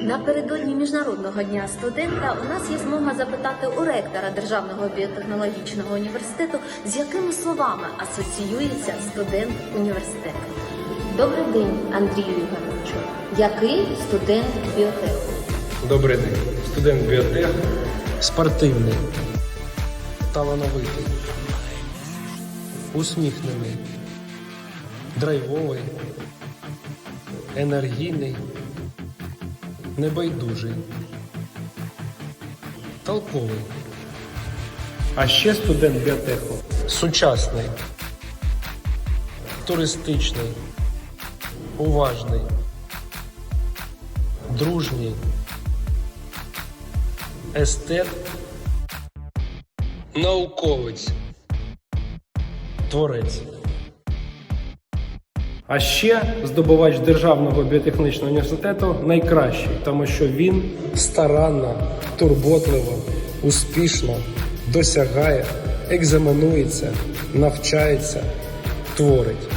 Напередодні міжнародного дня студента у нас є змога запитати у ректора Державного біотехнологічного університету, з якими словами асоціюється студент університету. Добрий день, Андрію Ігоровичу. Який студент біотеху? Добрий день. Студент біотех. спортивний, талановитий, усміхнений, драйвовий, енергійний, небайдужий, толковий, А ще студент біотеху. сучасний, туристичний, уважний, дружній, естет, науковець, творець. А ще здобувач Державного біотехнічного університету найкращий, тому що він старанно, турботливо, успішно досягає, екзаменується, навчається, творить.